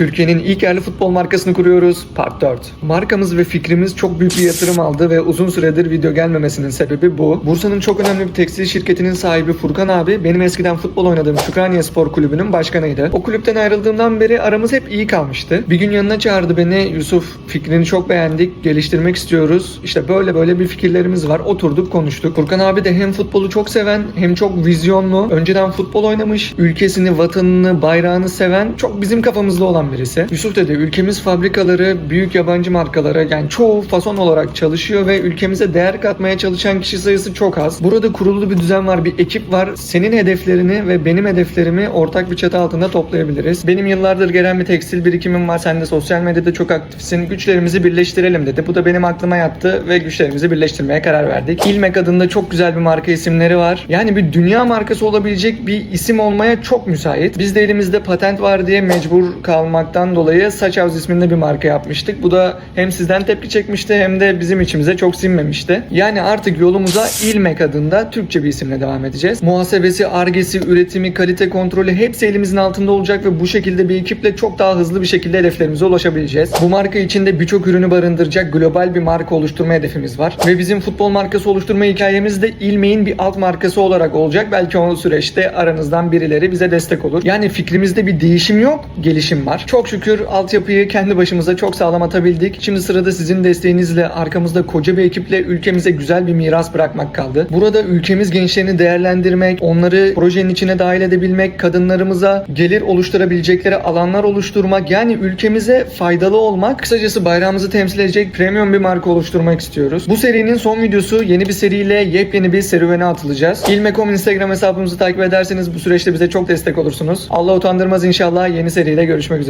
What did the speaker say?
Türkiye'nin ilk yerli futbol markasını kuruyoruz. Part 4. Markamız ve fikrimiz çok büyük bir yatırım aldı ve uzun süredir video gelmemesinin sebebi bu. Bursa'nın çok önemli bir tekstil şirketinin sahibi Furkan abi benim eskiden futbol oynadığım Şükraniye Spor Kulübü'nün başkanıydı. O kulüpten ayrıldığımdan beri aramız hep iyi kalmıştı. Bir gün yanına çağırdı beni. Yusuf fikrini çok beğendik. Geliştirmek istiyoruz. İşte böyle böyle bir fikirlerimiz var. Oturduk konuştuk. Furkan abi de hem futbolu çok seven hem çok vizyonlu. Önceden futbol oynamış. Ülkesini, vatanını, bayrağını seven çok bizim kafamızda olan birisi. Yusuf dedi ülkemiz fabrikaları, büyük yabancı markalara yani çoğu fason olarak çalışıyor ve ülkemize değer katmaya çalışan kişi sayısı çok az. Burada kurulu bir düzen var, bir ekip var. Senin hedeflerini ve benim hedeflerimi ortak bir çatı altında toplayabiliriz. Benim yıllardır gelen bir tekstil birikimim var. Sen de sosyal medyada çok aktifsin. Güçlerimizi birleştirelim dedi. Bu da benim aklıma yattı ve güçlerimizi birleştirmeye karar verdik. İlmek adında çok güzel bir marka isimleri var. Yani bir dünya markası olabilecek bir isim olmaya çok müsait. Biz de elimizde patent var diye mecbur kalmaktan dolayı Saç House isminde bir marka yapmıştık. Bu da hem sizden tepki çekmişti hem de bizim içimize çok sinmemişti. Yani artık yolumuza İlmek adında Türkçe bir isimle devam edeceğiz. Muhasebesi, argesi, üretimi, kalite kontrolü hepsi elimizin altında olacak ve bu şekilde bir ekiple çok daha hızlı bir şekilde hedeflerimize ulaşabileceğiz. Bu marka içinde birçok ürünü barındıracak global bir marka oluşturma hedefimiz var. Ve bizim futbol markası oluşturma hikayemiz de İlmek'in bir alt markası olarak olacak. Belki o süreçte aranızdan birileri bize destek olur. Yani fikrimizde bir değişim yok, gelişim var. Çok şükür altyapıyı kendi başımıza çok sağlam atabildik. Şimdi sırada sizin desteğinizle arkamızda koca bir ekiple ülkemize güzel bir miras bırakmak kaldı. Burada ülkemiz gençlerini değerlendirmek, onları projenin içine dahil edebilmek, kadınlarımıza gelir oluşturabilecekleri alanlar oluşturmak, yani ülkemize faydalı olmak, kısacası bayrağımızı temsil edecek premium bir marka oluşturmak istiyoruz. Bu serinin son videosu yeni bir seriyle yepyeni bir serüvene atılacağız. İlmekom Instagram hesabımızı takip ederseniz bu süreçte bize çok destek olursunuz. Allah utandırmaz inşallah yeni seriyle görüşmek üzere.